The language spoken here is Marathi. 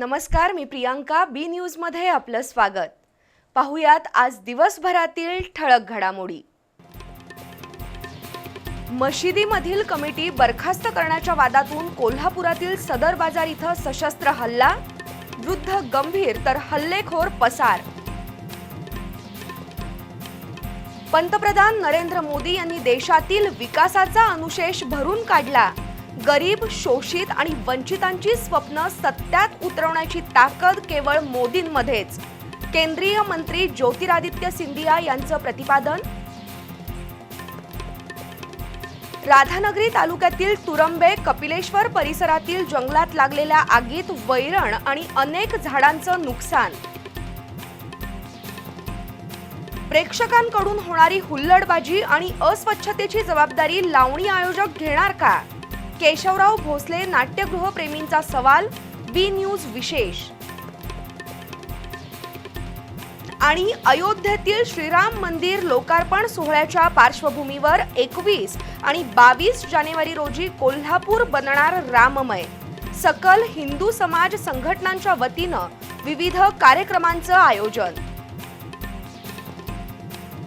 नमस्कार मी प्रियांका बी न्यूजमध्ये आपलं स्वागत. पाहुयात आज दिवसभरातील ठळक घडामोडी. मशिदीमधील कमिटी बरखास्त करण्याच्या वादातून कोल्हापुरातील सदर बाजार इथं सशस्त्र हल्ला वृद्ध गंभीर तर हल्लेखोर पसार. पंतप्रधान नरेंद्र मोदी यांनी देशातील विकासाचा अनुशेष भरून काढला. गरीब शोषित आणि वंचितांची स्वप्न सत्यात उतरवण्याची ताकद केवळ मोदींमध्येच. केंद्रीय मंत्री ज्योतिरादित्य सिंधिया यांचं प्रतिपादन. राधानगरी तालुक्यातील तुरंबे कपिलेश्वर परिसरातील जंगलात लागलेल्या आगीत वैरण आणि अनेक झाडांचं नुकसान. प्रेक्षकांकडून होणारी हुल्लडबाजी आणि अस्वच्छतेची जबाबदारी लावणी आयोजक घेणार का? केशवराव भोसले नाट्यगृह प्रेमींचा सवाल बी न्यूज विशेष. आणि अयोध्येतील श्रीराम मंदिर लोकार्पण सोहळ्याच्या पार्श्वभूमीवर एकवीस आणि बावीस जानेवारी रोजी कोल्हापूर बनणार राममय. सकल हिंदू समाज संघटनांच्या वतीनं विविध कार्यक्रमांचं आयोजन.